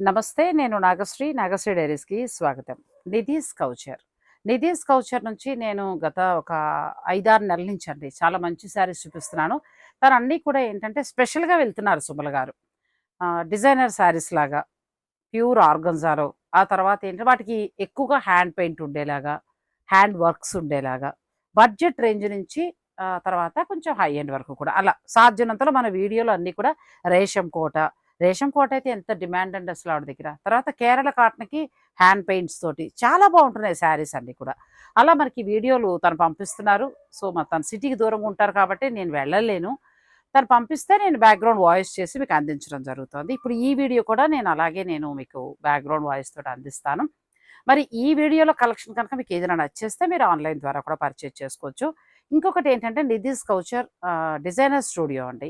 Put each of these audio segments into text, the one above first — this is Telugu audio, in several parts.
నమస్తే నేను నాగశ్రీ నాగశ్రీ డైరీస్కి స్వాగతం. నిధీస్ కౌచర్. నిధీస్ కౌచర్ నుంచి నేను గత ఒక ఐదారు నెలల నుంచి అండి చాలా మంచి శారీస్ చూపిస్తున్నాను. తను అన్నీ కూడా ఏంటంటే స్పెషల్గా వెళ్తున్నారు సుమల గారు. డిజైనర్ శారీస్ లాగా ప్యూర్ ఆర్గన్జాలో ఆ తర్వాత ఏంటంటే వాటికి ఎక్కువగా హ్యాండ్ పెయింట్ ఉండేలాగా హ్యాండ్ వర్క్స్ ఉండేలాగా బడ్జెట్ రేంజ్ నుంచి తర్వాత కొంచెం హై ఎండ్ వరకు కూడా అలా సాధ్యనంతలో మన వీడియోలో అన్నీ కూడా రేషం కోట రేషన్ కోట అయితే ఎంత డిమాండ్ అండి అసలు ఆవిడ దగ్గర. తర్వాత కేరళ కాటన్కి హ్యాండ్ పెయింట్స్ తోటి చాలా బాగుంటున్నాయి శారీస్ అన్ని కూడా. అలా మనకి వీడియోలు తను పంపిస్తున్నారు. సో మరి తన సిటీకి దూరంగా ఉంటారు కాబట్టి నేను వెళ్ళలేను. తను పంపిస్తే నేను బ్యాక్గ్రౌండ్ వాయిస్ చేసి మీకు అందించడం జరుగుతుంది. ఇప్పుడు ఈ వీడియో కూడా నేను అలాగే నేను మీకు బ్యాక్గ్రౌండ్ వాయిస్ తోటి అందిస్తాను. మరి ఈ వీడియోలో కలెక్షన్ కనుక మీకు ఏదైనా నచ్చేస్తే మీరు ఆన్లైన్ ద్వారా కూడా పర్చేజ్ చేసుకోవచ్చు. ఇంకొకటి ఏంటంటే నిధిస్ కౌచర్ డిజైనర్ స్టూడియో అండి.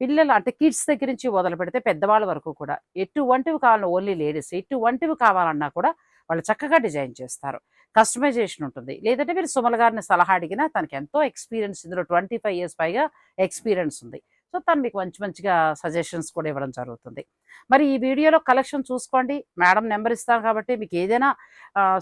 పిల్లలు అంటే కిడ్స్ దగ్గర నుంచి మొదలు పెడితే పెద్దవాళ్ళ వరకు కూడా ఎటువంటివి కావాలన్నా ఓన్లీ లేడీస్ ఎటువంటివి కావాలన్నా కూడా వాళ్ళు చక్కగా డిజైన్ చేస్తారు. కస్టమైజేషన్ ఉంటుంది. లేదంటే మీరు సుమల గారిని సలహా అడిగినా తనకి ఎంతో ఎక్స్పీరియన్స్ ఇందులో ట్వంటీ ఫైవ్ ఇయర్స్ పైగా ఎక్స్పీరియన్స్ ఉంది. సో తను మీకు మంచి మంచిగా సజెషన్స్ కూడా ఇవ్వడం జరుగుతుంది. మరి ఈ వీడియోలో కలెక్షన్ చూసుకోండి. మేడం నెంబర్ ఇస్తాను కాబట్టి మీకు ఏదైనా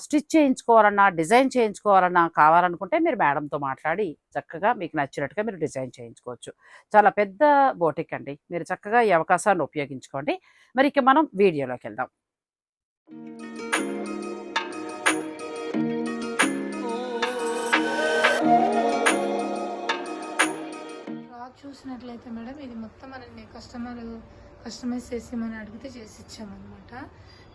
స్టిచ్ చేయించుకోవాలన్నా డిజైన్ చేయించుకోవాలన్నా కావాలనుకుంటే మీరు మేడంతో మాట్లాడి చక్కగా మీకు నచ్చినట్టుగా మీరు డిజైన్ చేయించుకోవచ్చు. చాలా పెద్ద బోటిక్ అండి. మీరు చక్కగా ఈ అవకాశాన్ని ఉపయోగించుకోండి. మరి ఇక మనం వీడియోలోకి వెళ్దాం. కస్టమర్ కస్టమైజ్ చేసి మనం అడిగితే చేసి ఇచ్చామన్నమాట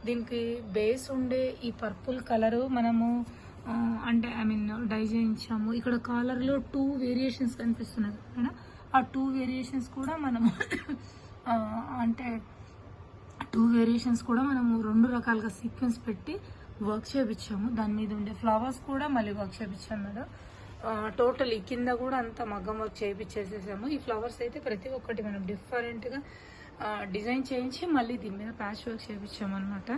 దీనికి బేస్ ఉండే ఈ పర్పుల్ కలరు మనము అంటే ఐ మీన్ డై చేయించాము. ఇక్కడ కాలర్లో టూ వేరియేషన్స్ కనిపిస్తున్నాయి మేడం ఆ టూ వేరియేషన్స్ కూడా మనము అంటే టూ వేరియేషన్స్ కూడా మనము రెండు రకాలుగా సీక్వెన్స్ పెట్టి వర్క్ చేయించాము దాని మీద ఉండే ఫ్లవర్స్ కూడా మళ్ళీ వర్క్ చేయించాము మేడం. టోటల్ ఈ కింద కూడా అంతా మగ్గం వర్క్ చేయించేసేసాము ఈ ఫ్లవర్స్ అయితే ప్రతి ఒక్కటి మనం డిఫరెంట్గా డిజైన్ చేయించి మళ్ళీ దీని మీద ప్యాచ్ వర్క్ చేయించామన్నమాట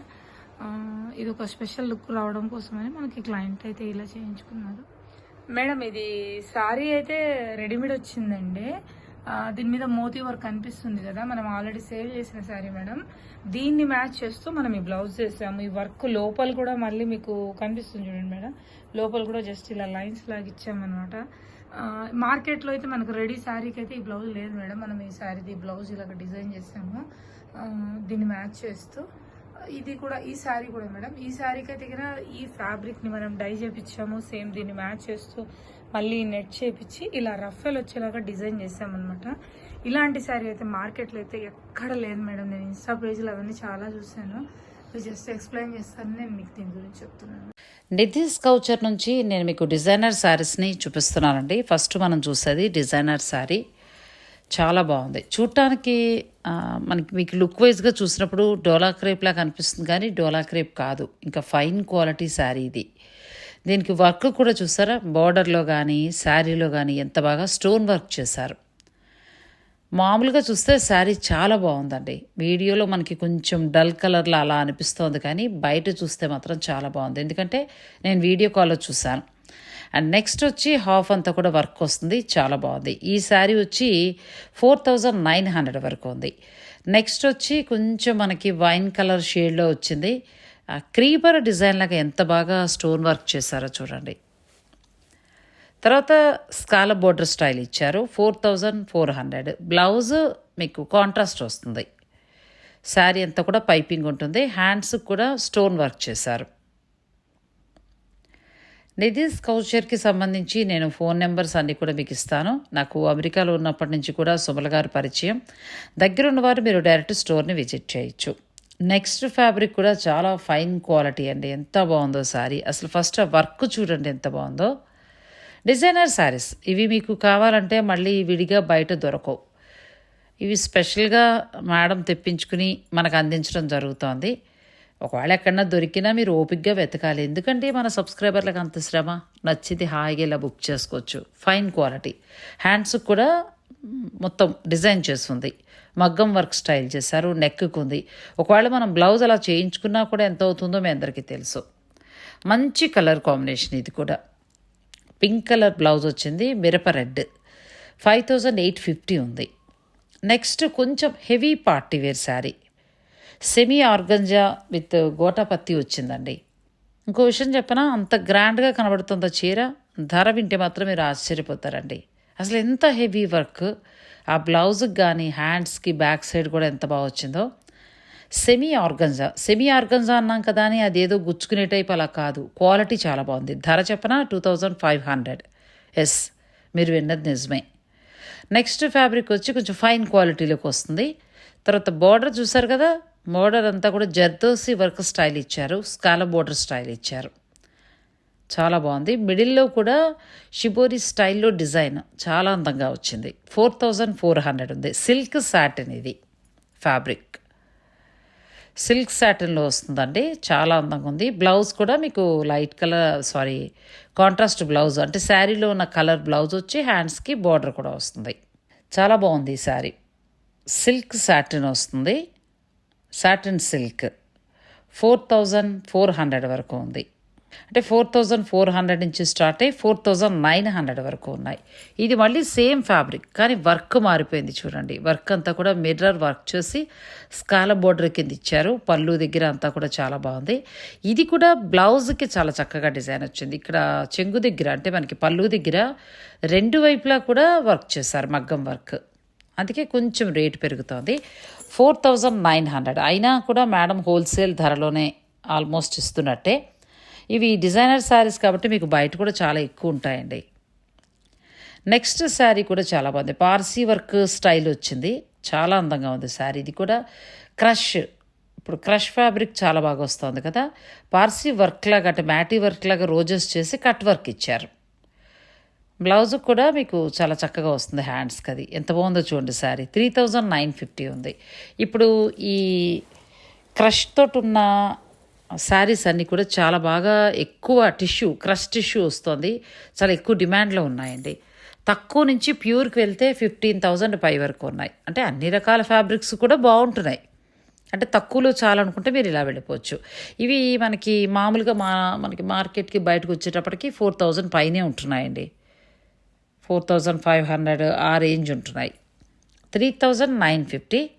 ఇది ఒక స్పెషల్ లుక్ రావడం కోసమని మనకి క్లయింట్ అయితే ఇలా చేయించుకున్నారు. మేడం ఇది సారీ అయితే రెడీమేడ్ వచ్చిందండి. దీని మీద మోతీ వర్క్ కనిపిస్తుంది కదా మనం ఆల్రెడీ సేవ్ చేసిన శారీ మేడం దీన్ని మ్యాచ్ చేస్తూ మనం ఈ బ్లౌజ్ చేసాము. ఈ వర్క్ లోపల కూడా మళ్ళీ మీకు కనిపిస్తుంది చూడండి మేడం లోపల కూడా జస్ట్ ఇలా లైన్స్ లాగా ఇచ్చామన్నమాట. మార్కెట్లో అయితే మనకు రెడీ శారీకి అయితే ఈ బ్లౌజ్ లేదు మేడం మనం ఈ శారీది బ్లౌజ్ ఇలాగ డిజైన్ చేసాము. దీన్ని మ్యాచ్ చేస్తూ ఇది కూడా ఈ శారీ కూడా మేడం. ఈ శారీకి అయితే దగ్గర ఈ ఫ్యాబ్రిక్ని మనం డై చేపించాము సేమ్ దీన్ని మ్యాచ్ చేస్తూ మళ్ళీ నెట్ చేపించి ఇలా రఫెల్ వచ్చేలాగా డిజైన్ చేసామన్నమాట. ఇలాంటి శారీ అయితే మార్కెట్లో అయితే ఎక్కడ లేదు మేడం. నేను ఇన్స్టా పేజ్లో అవన్నీ చాలా చూశాను. జస్ట్ ఎక్స్ప్లెయిన్ చేస్తాను నేను మీకు దీని గురించి చెప్తున్నాను. నిధిస్ కౌచర్ నుంచి నేను మీకు డిజైనర్ శారీస్ని చూపిస్తున్నానండి. ఫస్ట్ మనం చూసేది డిజైనర్ శారీ చాలా బాగుంది. చూడటానికి మనకి మీకు లుక్ వైజ్గా చూసినప్పుడు డోలా క్రేప్ లాగా అనిపిస్తుంది కానీ డోలా క్రేప్ కాదు. ఇంకా ఫైన్ క్వాలిటీ శారీ ఇది. దీనికి వర్క్ కూడా చూసారా? బార్డర్లో కానీ శారీలో కానీ ఎంత బాగా స్టోన్ వర్క్ చేశారు. మామూలుగా చూస్తే శారీ చాలా బాగుందండి. వీడియోలో మనకి కొంచెం డల్ కలర్లో అలా అనిపిస్తోంది కానీ బయట చూస్తే మాత్రం చాలా బాగుంది. ఎందుకంటే నేను వీడియో కాల్లో చూశాను. అండ్ నెక్స్ట్ వచ్చి హాఫ్ అంతా కూడా వర్క్ వస్తుంది. చాలా బాగుంది. ఈ శారీ వచ్చి ఫోర్ థౌజండ్ నైన్ హండ్రెడ్ వరకు ఉంది. నెక్స్ట్ వచ్చి కొంచెం మనకి వైన్ కలర్ షేడ్లో వచ్చింది. ఆ క్రీపర్ డిజైన్ లాగా ఎంత బాగా స్టోన్ వర్క్ చేశారో చూడండి. తర్వాత స్కాల బోర్డర్ స్టైల్ ఇచ్చారు. Four thousand four hundred blouse మీకు కాంట్రాస్ట్ వస్తుంది. శారీ అంతా కూడా పైపింగ్ ఉంటుంది. హ్యాండ్స్కి కూడా స్టోన్ వర్క్ చేశారు. నిధిస్ కౌచర్కి సంబంధించి నేను ఫోన్ నెంబర్స్ అన్నీ కూడా మీకు ఇస్తాను. నాకు అమెరికాలో ఉన్నప్పటి నుంచి కూడా సుమల గారు పరిచయం. దగ్గర ఉన్నవారు మీరు డైరెక్ట్ స్టోర్ని విజిట్ చేయొచ్చు. నెక్స్ట్ ఫ్యాబ్రిక్ కూడా చాలా ఫైన్ క్వాలిటీ అండి. ఎంత బాగుందో శారీ అసలు ఫస్ట్ ఆ వర్క్ చూడండి ఎంత బాగుందో. డిజైనర్ శారీస్ ఇవి మీకు కావాలంటే మళ్ళీ విడిగా బయట దొరకవు. ఇవి స్పెషల్గా మేడం తెప్పించుకుని మనకు అందించడం జరుగుతోంది. ఒకవేళ ఎక్కడన్నా దొరికినా మీరు ఓపిక్గా వెతకాలి. ఎందుకంటే మన సబ్స్క్రైబర్లకు అంత శ్రమ. నచ్చింది హాయిగా ఇలా బుక్ చేసుకోవచ్చు. ఫైన్ క్వాలిటీ హ్యాండ్స్కి కూడా మొత్తం డిజైన్ చేస్తుంది. మగ్గం వర్క్ స్టైల్ చేశారు. నెక్కుంది ఒకవేళ మనం బ్లౌజ్ అలా చేయించుకున్నా కూడా ఎంత అవుతుందో మీ అందరికీ తెలుసు. మంచి కలర్ కాంబినేషన్ ఇది కూడా. పింక్ కలర్ బ్లౌజ్ వచ్చింది. మిరప red. Five thousand eight fifty ఉంది. నెక్స్ట్ కొంచెం heavy party wear sari. Semi organza with gota patti వచ్చిందండి. ఇంకో విషయం చెప్పనా? అంత గ్రాండ్గా కనబడుతుందో చీర ధర వింటే మాత్రం మీరు ఆశ్చర్యపోతారండి. అసలు ఎంత హెవీ వర్క్. ఆ బ్లౌజ్కి కానీ హ్యాండ్స్కి బ్యాక్ సైడ్ కూడా ఎంత బాగా వచ్చిందో. సెమీ ఆర్గంజా సెమీ ఆర్గంజా అన్నాం కదా అని అదేదో గుచ్చుకునే టైప్ అలా కాదు. క్వాలిటీ చాలా బాగుంది. ధర చెప్పనా? Two thousand five hundred. Yes మీరు విన్నది నిజమే. నెక్స్ట్ ఫ్యాబ్రిక్ వచ్చి కొంచెం ఫైన్ క్వాలిటీలోకి వస్తుంది. తర్వాత బార్డర్ చూసారు కదా? మోడర్ అంతా కూడా జర్దోసి వర్క్ స్టైల్ ఇచ్చారు స్కాల బోర్డర్ స్టైల్ ఇచ్చారు. చాలా బాగుంది. మిడిల్లో కూడా షిబోరి స్టైల్లో డిజైన్ చాలా అందంగా వచ్చింది. ఫోర్ థౌజండ్ ఫోర్ హండ్రెడ్ ఉంది. సిల్క్ సాటిన్ ఇది ఫ్యాబ్రిక్. సిల్క్ సాటిన్లో వస్తుందండి. చాలా అందంగా ఉంది. బ్లౌజ్ కూడా మీకు light colour sari contrast blouse అంటే శారీలో ఉన్న కలర్ బ్లౌజ్ వచ్చి హ్యాండ్స్కి బార్డర్ కూడా వస్తుంది. చాలా బాగుంది ఈ శారీ. సిల్క్ సాటిన్ వస్తుంది. Satin silk four thousand four hundred వరకు ఉంది. అంటే ఫోర్ థౌజండ్ ఫోర్ హండ్రెడ్ నుంచి స్టార్ట్ అయ్యి ఫోర్ థౌజండ్ నైన్ హండ్రెడ్ వరకు ఉన్నాయి. ఇది మళ్ళీ సేమ్ ఫ్యాబ్రిక్ కానీ వర్క్ మారిపోయింది చూడండి. వర్క్ అంతా కూడా మిర్రర్ వర్క్ చేసి స్కాల బోర్డర్ కింద ఇచ్చారు. పళ్ళు దగ్గర అంతా కూడా చాలా బాగుంది. ఇది కూడా బ్లౌజ్కి చాలా చక్కగా డిజైన్ వచ్చింది. ఇక్కడ చెంగు దగ్గర అంటే మనకి పళ్ళు దగ్గర రెండు వైపులా కూడా వర్క్ చేశారు మగ్గం వర్క్. అందుకే కొంచెం రేటు పెరుగుతోంది. ఫోర్ థౌజండ్ నైన్ హండ్రెడ్ అయినా కూడా మేడం హోల్సేల్ ధరలోనే ఆల్మోస్ట్ ఇస్తున్నట్టే. ఇవి డిజైనర్ శారీస్ కాబట్టి మీకు బయట కూడా చాలా ఎక్కువ ఉంటాయండి. నెక్స్ట్ శారీ కూడా చాలా బాగుంది. పార్సీ వర్క్ స్టైల్ వచ్చింది. చాలా అందంగా ఉంది శారీ. ఇది కూడా క్రష్. ఇప్పుడు క్రష్ ఫ్యాబ్రిక్ చాలా బాగా వస్తుంది కదా. పార్సీ వర్క్ లాగా అంటే మ్యాటీ వర్క్ లాగా రోజెస్ చేసి కట్ వర్క్ ఇచ్చారు. బ్లౌజ్ కూడా మీకు చాలా చక్కగా వస్తుంది హ్యాండ్స్కి అది ఎంత బాగుందో చూడండి sari. Three thousand nine fifty ఉంది. ఇప్పుడు ఈ క్రష్ తోటి ఉన్న శారీస్ అన్నీ కూడా చాలా బాగా ఎక్కువ టిష్యూ క్రష్ టిష్యూ వస్తుంది. చాలా ఎక్కువ డిమాండ్లో ఉన్నాయండి. తక్కువ నుంచి ప్యూర్కి వెళ్తే ఫిఫ్టీన్ థౌజండ్ పై వరకు ఉన్నాయి. అంటే అన్ని రకాల ఫ్యాబ్రిక్స్ కూడా బాగుంటున్నాయి. అంటే తక్కువలో చాలనుకుంటే మీరు ఇలా వెళ్ళిపోవచ్చు. ఇవి మనకి మామూలుగా మా మనకి మార్కెట్కి బయటకు వచ్చేటప్పటికి ఫోర్ థౌజండ్ పైనే ఉంటున్నాయండి. ఫోర్ థౌజండ్ ఫైవ్ హండ్రెడ్ ఆ రేంజ్ ఉంటున్నాయి. Three thousand nine fifty.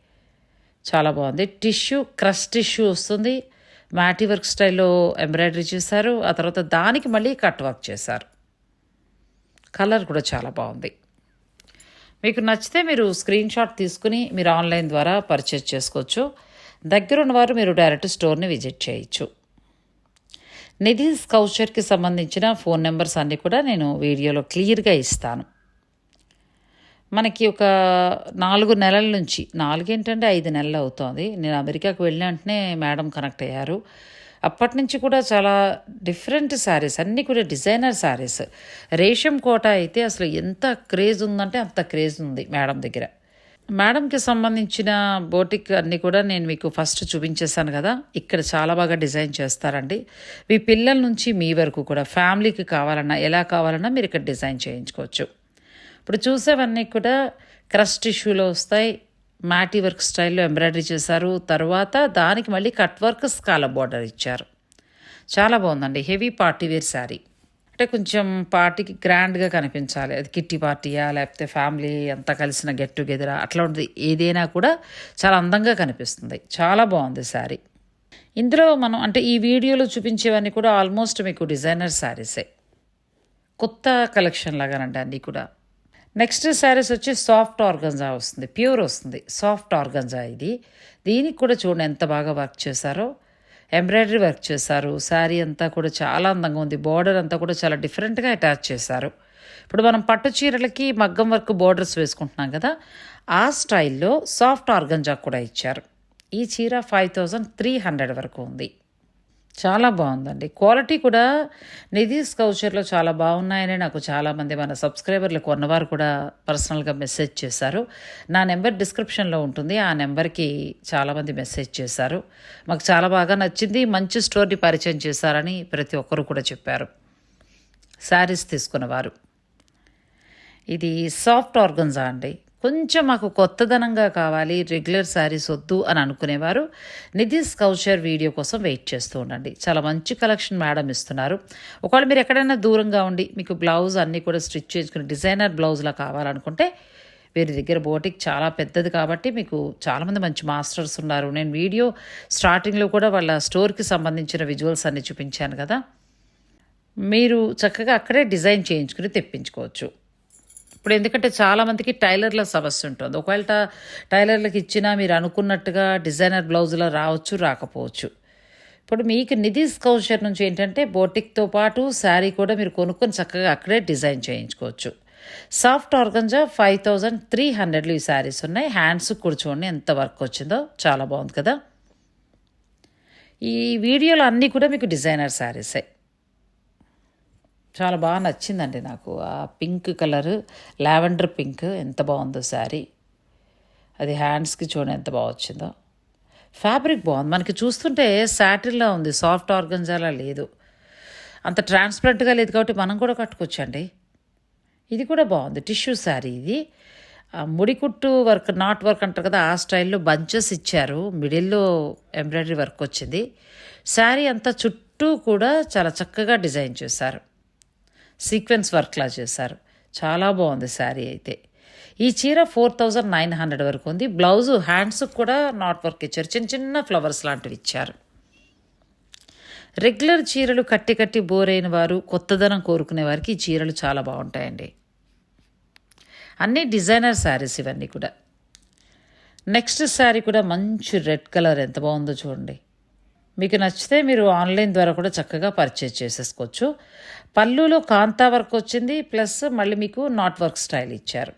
చాలా బాగుంది. టిష్యూ క్రష్ టిష్యూ వస్తుంది. మ్యాటీ వర్క్ స్టైల్లో ఎంబ్రాయిడరీ చేశారు. ఆ తర్వాత దానికి మళ్ళీ కట్ వర్క్ చేశారు. కలర్ కూడా చాలా బాగుంది. మీకు నచ్చితే మీరు స్క్రీన్ షాట్ తీసుకుని మీరు ఆన్లైన్ ద్వారా పర్చేజ్ చేసుకోవచ్చు. దగ్గర ఉన్నవారు మీరు డైరెక్ట్ స్టోర్ని విజిట్ చేయొచ్చు. నిధి స్కౌచర్కి సంబంధించిన ఫోన్ నెంబర్స్ అన్నీ కూడా నేను వీడియోలో క్లియర్గా ఇస్తాను. మనకి ఒక నాలుగు నెలల నుంచి నాలుగేంటంటే ఐదు నెలలు అవుతోంది. నేను అమెరికాకు వెళ్ళిన వెంటనే మేడం కనెక్ట్ అయ్యారు. అప్పటి నుంచి కూడా చాలా డిఫరెంట్ శారీస్ అన్నీ కూడా డిజైనర్ శారీస్. రేషం కోట అయితే అసలు ఎంత క్రేజ్ ఉందంటే అంత క్రేజ్ ఉంది మేడం దగ్గర. మేడంకి సంబంధించిన బోటిక్ అన్నీ కూడా నేను మీకు ఫస్ట్ చూపించేశాను కదా. ఇక్కడ చాలా బాగా డిజైన్ చేస్తారండి. మీ పిల్లల నుంచి మీ వరకు కూడా ఫ్యామిలీకి కావాలన్నా ఎలా కావాలన్నా మీరు ఇక్కడ డిజైన్ చేయించుకోవచ్చు. ఇప్పుడు చూసేవన్నీ కూడా క్రష్ టిష్యూలో వస్తాయి. మ్యాటీ వర్క్ స్టైల్లో ఎంబ్రాయిడరీ చేశారు. తర్వాత దానికి మళ్ళీ కట్ వర్క్ స్కాల బార్డర్ ఇచ్చారు. చాలా బాగుందండి. Heavy party wear sari. అంటే కొంచెం పార్టీకి గ్రాండ్గా కనిపించాలి. అది కిట్టి పార్టీయా లేకపోతే ఫ్యామిలీ అంతా కలిసిన గెట్ టుగెదరా అట్లా ఉంటుంది ఏదైనా కూడా చాలా అందంగా కనిపిస్తుంది. చాలా బాగుంది శారీ. ఇందులో మనం అంటే ఈ వీడియోలో చూపించేవన్నీ కూడా ఆల్మోస్ట్ మీకు డిజైనర్ శారీసే. కొత్త కలెక్షన్ లాగానండి అన్నీ కూడా. నెక్స్ట్ శారీస్ వచ్చి సాఫ్ట్ ఆర్గంజా వస్తుంది. ప్యూర్ వస్తుంది. సాఫ్ట్ ఆర్గంజా ఇది. దీనికి కూడా చూడండి ఎంత బాగా వర్క్ చేశారో. ఎంబ్రాయిడరీ వర్క్ చేశారు. శారీ అంతా కూడా చాలా అందంగా ఉంది. బార్డర్ అంతా కూడా చాలా డిఫరెంట్గా అటాచ్ చేశారు. ఇప్పుడు మనం పట్టు చీరలకి మగ్గం వర్క్ బార్డర్స్ వేసుకుంటున్నాం కదా ఆ స్టైల్లో సాఫ్ట్ ఆర్గంజా కూడా ఇచ్చారు. ఈ చీర ఫైవ్ థౌజండ్ త్రీ హండ్రెడ్ వరకు ఉంది. చాలా బాగుందండి. క్వాలిటీ కూడా నిధి స్కౌచర్లో చాలా బాగున్నాయని నాకు చాలామంది మన సబ్స్క్రైబర్లు కొన్నవారు కూడా పర్సనల్గా మెసేజ్ చేశారు. నా నెంబర్ డిస్క్రిప్షన్లో ఉంటుంది. ఆ నెంబర్కి చాలామంది మెసేజ్ చేశారు. మాకు చాలా బాగా నచ్చింది. మంచి స్టోర్ని పరిచయం చేశారని ప్రతి ఒక్కరు కూడా చెప్పారు. శారీస్ తీసుకున్నవారు. ఇది సాఫ్ట్ ఆర్గన్జా అండి. కొంచెం మాకు కొత్తదనంగా కావాలి రెగ్యులర్ శారీస్ వద్దు అని అనుకునేవారు. నిధిస్ కౌచర్ వీడియో కోసం వెయిట్ చేస్తూ ఉండండి. చాలా మంచి కలెక్షన్ మేడం ఇస్తున్నారు. ఒకవేళ మీరు ఎక్కడైనా దూరంగా ఉండి మీకు బ్లౌజ్ అన్నీ కూడా స్టిచ్ చేసుకుని డిజైనర్ బ్లౌజ్లా కావాలనుకుంటే వీరి దగ్గర బోటిక్ చాలా పెద్దది కాబట్టి మీకు చాలామంది మంచి మాస్టర్స్ ఉన్నారు. నేను వీడియో స్టార్టింగ్లో కూడా వాళ్ళ స్టోర్కి సంబంధించిన విజువల్స్ అన్ని చూపించాను కదా. మీరు చక్కగా అక్కడే డిజైన్ చేయించుకుని తెప్పించుకోవచ్చు. ఇప్పుడు ఎందుకంటే చాలామందికి టైలర్ల సమస్య ఉంటుంది. ఒకవేళ టైలర్లకు ఇచ్చినా మీరు అనుకున్నట్టుగా డిజైనర్ బ్లౌజులో రావచ్చు రాకపోవచ్చు. ఇప్పుడు మీకు నిధి కౌశర్ నుంచి ఏంటంటే బోటిక్తో పాటు శారీ కూడా మీరు కొనుక్కొని చక్కగా అక్కడే డిజైన్ చేయించుకోవచ్చు. Soft organza five thousand three హండ్రెడ్లు ఈ శారీస్ ఉన్నాయి. హ్యాండ్స్ కూర్చోండి ఎంత వర్క్ వచ్చిందో. చాలా బాగుంది కదా. ఈ వీడియోలో అన్నీ కూడా మీకు డిజైనర్ శారీసే. చాలా బాగా నచ్చిందండి నాకు. ఆ పింక్ కలర్ లావెండర్ పింక్ ఎంత బాగుందో శారీ. అది హ్యాండ్స్కి చూడండి ఎంత బాగా వచ్చిందో. ఫ్యాబ్రిక్ బాగుంది. మనకి చూస్తుంటే శాటిల్లా ఉంది. సాఫ్ట్ ఆర్గంజాలా లేదు. అంత ట్రాన్స్పరెంట్గా లేదు కాబట్టి మనం కూడా కట్టుకోవచ్చండి. ఇది కూడా బాగుంది. టిష్యూ శారీ ఇది. ఆ ముడికుట్టు వర్క్ నాట్ వర్క్ అంటారు కదా ఆ స్టైల్లో బంచెస్ ఇచ్చారు. మిడిల్లో ఎంబ్రాయిడరీ వర్క్ వచ్చింది. శారీ అంతా చుట్టూ కూడా చాలా చక్కగా డిజైన్ చేశారు. సీక్వెన్స్ వర్క్లా చేశారు. చాలా బాగుంది శారీ అయితే. ఈ చీర ఫోర్ థౌజండ్ నైన్ హండ్రెడ్ వరకు ఉంది. బ్లౌజ్ హ్యాండ్స్ కూడా నాట్ వర్క్ ఇచ్చారు. చిన్న చిన్న ఫ్లవర్స్ లాంటివి ఇచ్చారు. రెగ్యులర్ చీరలు కట్టి కట్టి బోర్ అయిన వారు కొత్తదనం కోరుకునే వారికి ఈ చీరలు చాలా బాగుంటాయండి. అన్నీ డిజైనర్ శారీస్ ఇవన్నీ కూడా. నెక్స్ట్ శారీ కూడా మంచి రెడ్ కలర్. ఎంత బాగుందో చూడండి. మీకు నచ్చితే మీరు ఆన్లైన్ ద్వారా కూడా చక్కగా పర్చేజ్ చేసేసుకోవచ్చు. పళ్ళులో కాంతా వర్క్ వచ్చింది ప్లస్ మళ్ళీ మీకు నాట్ వర్క్ స్టైల్ ఇచ్చారు.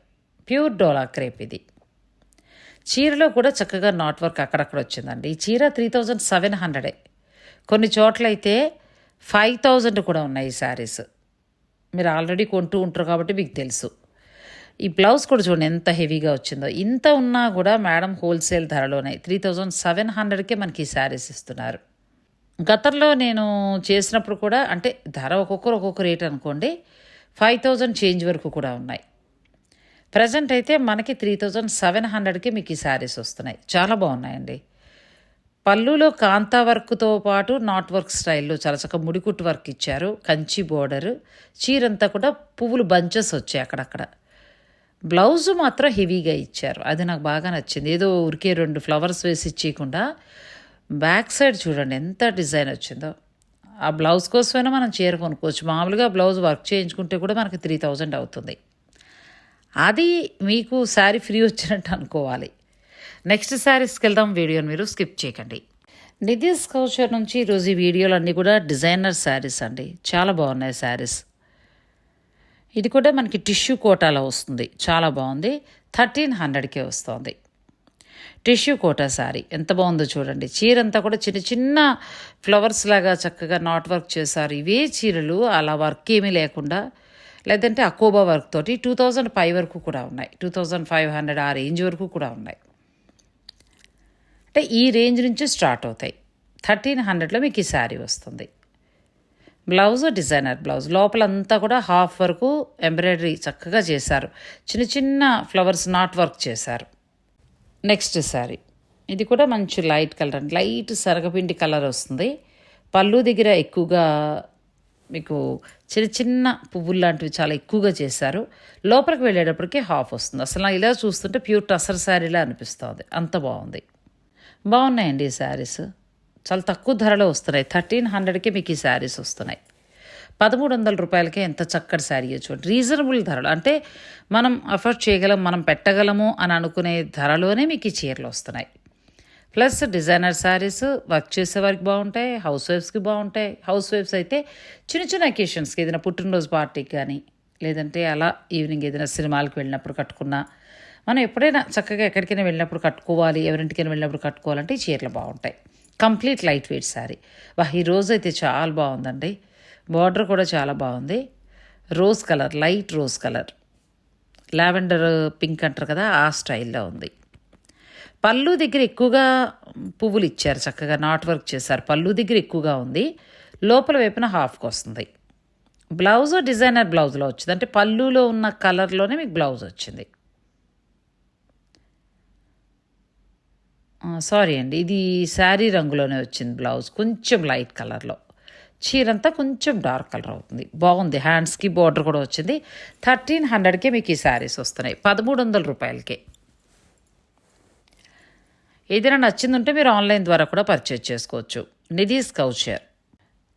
ప్యూర్ డోలా క్రేప్ ఇది. చీరలో కూడా చక్కగా నాట్ వర్క్ అక్కడక్కడ వచ్చిందండి. ఈ చీర త్రీ థౌజండ్ సెవెన్ హండ్రెడే కొన్ని చోట్లయితే ఫైవ్ థౌజండ్ కూడా ఉన్నాయి ఈ శారీస్. మీరు ఆల్రెడీ కొంటూ ఉంటారు కాబట్టి మీకు తెలుసు. ఈ బ్లౌజ్ కూడా చూడండి ఎంత హెవీగా వచ్చిందో. ఇంత ఉన్నా కూడా మేడం హోల్సేల్ ధరలోనే త్రీ థౌజండ్ సెవెన్ హండ్రెడ్కే మనకి ఈ శారీస్ ఇస్తున్నారు. గతంలో నేను చేసినప్పుడు కూడా అంటే ధర ఒక్కొక్కరు ఒక్కొక్క రేట్ అనుకోండి ఫైవ్ థౌజండ్ చేంజ్ వరకు కూడా ఉన్నాయి. ప్రజెంట్ అయితే మనకి త్రీ థౌజండ్ సెవెన్ హండ్రెడ్కి మీకు ఈ శారీస్ వస్తున్నాయి. చాలా బాగున్నాయండి. పళ్ళులో కాంతా వర్క్తో పాటు నాట్ వర్క్ స్టైల్లో చాలా ముడికుట్టు వర్క్ ఇచ్చారు. కంచి బోర్డర్ చీరంతా కూడా పువ్వులు బంచెస్ వచ్చాయి అక్కడక్కడ. బ్లౌజ్ మాత్రం హెవీగా ఇచ్చారు. అది నాకు బాగా నచ్చింది. ఏదో ఉరికే రెండు ఫ్లవర్స్ వేసి ఇచ్చేయకుండా బ్యాక్ సైడ్ చూడండి ఎంత డిజైన్ వచ్చిందో. ఆ బ్లౌజ్ కోసమైనా మనం చీర కొనుక్కోవచ్చు. మామూలుగా బ్లౌజ్ వర్క్ చేయించుకుంటే కూడా మనకి త్రీ థౌజండ్ అవుతుంది. అది మీకు శారీ ఫ్రీ వచ్చినట్టు అనుకోవాలి. నెక్స్ట్ శారీస్కి వెళ్దాం. వీడియోని మీరు స్కిప్ చేయకండి. నిధిస్ కౌచర్ నుంచి ఈరోజు ఈ వీడియోలు అన్నీ కూడా డిజైనర్ శారీస్ అండి. చాలా బాగున్నాయి శారీస్. ఇది కూడా మనకి టిష్యూ కోటాలో వస్తుంది. చాలా బాగుంది. థర్టీన్ హండ్రెడ్కే వస్తుంది. టిష్యూ కోటా శారీ ఎంత బాగుందో చూడండి. చీర అంతా కూడా చిన్న చిన్న ఫ్లవర్స్ లాగా చక్కగా నాట్ వర్క్ చేశారు. ఇవే చీరలు అలా వర్క్ ఏమీ లేకుండా లేదంటే అకోబా వర్క్ తోటి టూ థౌజండ్ ఫైవ్ వరకు కూడా ఉన్నాయి. టూ థౌజండ్ ఫైవ్ హండ్రెడ్ ఆ రేంజ్ వరకు కూడా ఉన్నాయి. అంటే ఈ రేంజ్ నుంచి స్టార్ట్ అవుతాయి. థర్టీన్ హండ్రెడ్లో మీకు ఈ శారీ వస్తుంది. Blouse designer blouse. లోపలంతా కూడా హాఫ్ వరకు ఎంబ్రాయిడరీ చక్కగా చేశారు. చిన్న చిన్న ఫ్లవర్స్ నాట్ వర్క్ చేశారు. నెక్స్ట్ శారీ ఇది కూడా మంచి లైట్ కలర్ అండి. లైట్ సరగపిండి కలర్ వస్తుంది. పళ్ళు దగ్గర ఎక్కువగా మీకు చిన్న చిన్న పువ్వులు లాంటివి చాలా ఎక్కువగా చేశారు. లోపలికి వెళ్ళేటప్పటికి హాఫ్ వస్తుంది. అసలు నాకు ఇలా చూస్తుంటే ప్యూర్ టసర్ శారీలా అనిపిస్తుంది. అంత బాగుంది. బాగున్నాయండి ఈ శారీస్ చాలా తక్కువ ధరలో వస్తున్నాయి. థర్టీన్ హండ్రెడ్కి మీకు ఈ శారీస్ వస్తున్నాయి. పదమూడు వందల రూపాయలకే ఎంత చక్కటి శారీ చూడండి రీజనబుల్ ధరలు. అంటే మనం అఫోర్డ్ చేయగలం మనం పెట్టగలము అని అనుకునే ధరలోనే మీకు ఈ చీరలు వస్తున్నాయి. ప్లస్ డిజైనర్ శారీస్ వర్క్ చేసే వారికి బాగుంటాయి హౌస్ వైఫ్స్కి బాగుంటాయి. హౌస్ వైఫ్స్ అయితే చిన్న చిన్న అకేషన్స్కి ఏదైనా పుట్టినరోజు పార్టీకి కానీ లేదంటే అలా ఈవినింగ్ ఏదైనా సినిమాలకు వెళ్ళినప్పుడు కట్టుకున్నా మనం ఎప్పుడైనా చక్కగా ఎక్కడికైనా వెళ్ళినప్పుడు కట్టుకోవాలి ఎవరింటికైనా వెళ్ళినప్పుడు కట్టుకోవాలంటే ఈ చీరలు బాగుంటాయి. Complete light weight sari. వా ఈ రోజు అయితే చాలా బాగుందండి. బార్డర్ కూడా చాలా బాగుంది. Rose colour light rose colour lavender pink అంటారు కదా ఆ స్టైల్లో ఉంది. పళ్ళు దగ్గర ఎక్కువగా పువ్వులు ఇచ్చారు చక్కగా నాట్ వర్క్ చేశారు. పళ్ళు దగ్గర ఎక్కువగా ఉంది. లోపల వైపున హాఫ్కి వస్తుంది. బ్లౌజ్ డిజైనర్ బ్లౌజ్లో వచ్చింది. అంటే పళ్ళులో ఉన్న కలర్లోనే మీకు బ్లౌజ్ వచ్చింది. సారీ అండి. ఇది శారీ రంగులోనే వచ్చింది బ్లౌజ్ కొంచెం లైట్ కలర్లో చీర అంతా కొంచెం డార్క్ కలర్ అవుతుంది. బాగుంది. హ్యాండ్స్కి బార్డర్ కూడా వచ్చింది. థర్టీన్ హండ్రెడ్కే మీకు ఈ శారీస్ వస్తున్నాయి. పదమూడు వందల రూపాయలకే. ఏదైనా నచ్చిందంటే మీరు ఆన్లైన్ ద్వారా కూడా పర్చేజ్ చేసుకోవచ్చు. నిధీస్ కౌచర్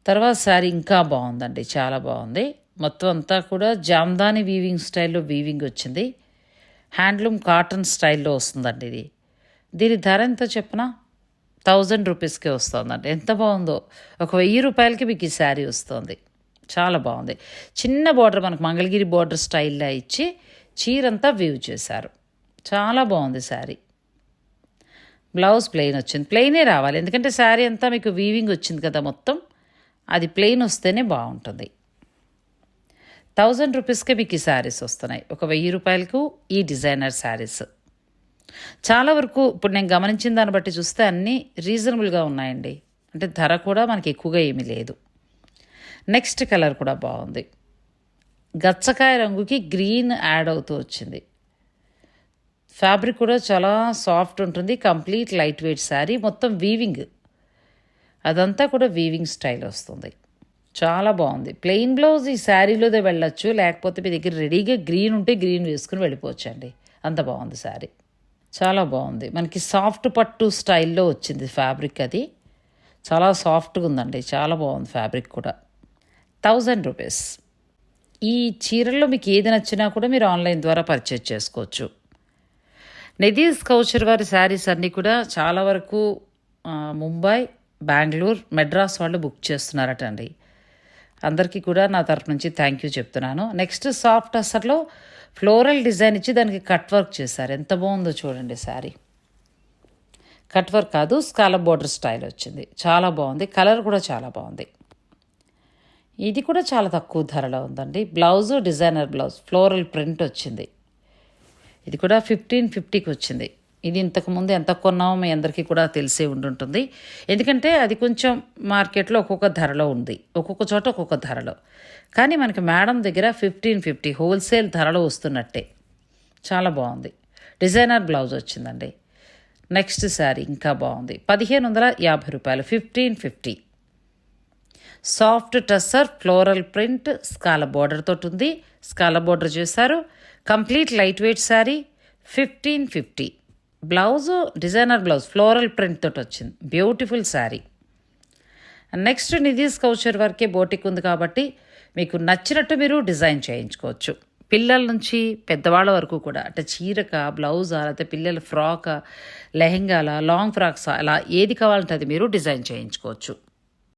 తర్వాత శారీ ఇంకా బాగుందండి. చాలా బాగుంది. మొత్తం అంతా కూడా జామ్దాని వీవింగ్ స్టైల్లో వీవింగ్ వచ్చింది. హ్యాండ్లూమ్ కాటన్ స్టైల్లో వస్తుందండి ఇది. దీని ధర ఎంత చెప్పిన? థౌజండ్ రూపీస్కే వస్తుందండి. ఎంత బాగుందో. ఒక వెయ్యి రూపాయలకి మీకు ఈ శారీ వస్తుంది. చాలా బాగుంది. చిన్న బార్డర్ మనకు మంగళగిరి బార్డర్ స్టైల్లో ఇచ్చి చీరంతా వీవ్ చేశారు. చాలా బాగుంది శారీ. బ్లౌజ్ ప్లెయిన్ వచ్చింది. ప్లెయినే రావాలి. ఎందుకంటే శారీ అంతా మీకు వీవింగ్ వచ్చింది కదా మొత్తం. అది ప్లెయిన్ వస్తేనే బాగుంటుంది. థౌజండ్ రూపీస్కే మీకు ఈ శారీస్ వస్తున్నాయి. ఒక వెయ్యి రూపాయలకు ఈ డిజైనర్ శారీస్. చాలా వరకు ఇప్పుడు నేను గమనించిన దాన్ని బట్టి చూస్తే అన్నీ రీజనబుల్గా ఉన్నాయండి. అంటే ధర కూడా మనకి ఎక్కువగా ఏమీ లేదు. నెక్స్ట్ కలర్ కూడా బాగుంది. గచ్చకాయ రంగుకి గ్రీన్ యాడ్ అవుతూ వచ్చింది. ఫ్యాబ్రిక్ కూడా చాలా సాఫ్ట్ ఉంటుంది. కంప్లీట్ లైట్ వెయిట్ శారీ మొత్తం వీవింగ్ అదంతా కూడా వీవింగ్ స్టైల్ వస్తుంది. చాలా బాగుంది. ప్లెయిన్ బ్లౌజ్ ఈ శారీలోదే వెళ్ళొచ్చు. లేకపోతే మీ దగ్గర రెడీగా గ్రీన్ ఉంటే గ్రీన్ వేసుకుని వెళ్ళిపోవచ్చు అండి అంత బాగుంది శారీ చాలా బాగుంది. మనకి సాఫ్ట్ పట్టు స్టైల్లో వచ్చింది ఫ్యాబ్రిక్ అది. చాలా సాఫ్ట్గా ఉందండి. చాలా బాగుంది ఫ్యాబ్రిక్ కూడా. Thousand rupees. ఈ చీరల్లో మీకు ఏది నచ్చినా కూడా మీరు ఆన్లైన్ ద్వారా పర్చేజ్ చేసుకోవచ్చు. నిధీస్ కౌచర్ వారి శారీస్ అన్నీ కూడా చాలా వరకు ముంబై బెంగళూరు మెడ్రాస్ వాళ్ళు బుక్ చేస్తున్నారట అండి అందరికీ కూడా నా తరపు నుంచి థ్యాంక్ యూ చెప్తున్నాను. నెక్స్ట్ సాఫ్ట్ అసర్లో ఫ్లోరల్ డిజైన్ ఇచ్చి దానికి కట్ వర్క్ చేశారు. ఎంత బాగుందో చూడండి శారీ. కట్ వర్క్ కాదు స్కాలప్ బోర్డర్ స్టైల్ వచ్చింది. చాలా బాగుంది. కలర్ కూడా చాలా బాగుంది. ఇది కూడా చాలా తక్కువ ధరలో ఉందండి. Blouse designer blouse floral print వచ్చింది. ఇది కూడా ఫిఫ్టీన్ ఫిఫ్టీకి వచ్చింది. ఇది ఇంతకుముందు ఎంత కొన్నామో మీ అందరికీ కూడా తెలిసే ఉండుంటుంది. ఎందుకంటే అది కొంచెం మార్కెట్లో ఒక్కొక్క ధరలో ఉంది. ఒక్కొక్క చోట ఒక్కొక్క ధరలో. కానీ మనకి మేడం దగ్గర ఫిఫ్టీన్ ఫిఫ్టీ హోల్సేల్ ధరలో వస్తున్నట్టే. చాలా బాగుంది. డిజైనర్ బ్లౌజ్ వచ్చిందండి. నెక్స్ట్ శారీ ఇంకా బాగుంది. పదిహేను వందల యాభై రూపాయలు. Fifteen fifty. Soft tussar floral print scallop border తోటి ఉంది స్కాల బోర్డర్ చేశారు. Complete light weight sari. Fifteen fifty. Blouse designer blouse floral print తోటి వచ్చింది. Beautiful sari next Nidhi's couture వరకే బోటిక్ ఉంది కాబట్టి మీకు నచ్చినట్టు మీరు డిజైన్ చేయించుకోవచ్చు. పిల్లల నుంచి పెద్దవాళ్ళ వరకు కూడా అంటే చీరక బ్లౌజా లేకపోతే పిల్లల ఫ్రాక్ లెహెంగాల లాంగ్ ఫ్రాక్స్ అలా ఏది కావాలంటే అది మీరు డిజైన్ చేయించుకోవచ్చు.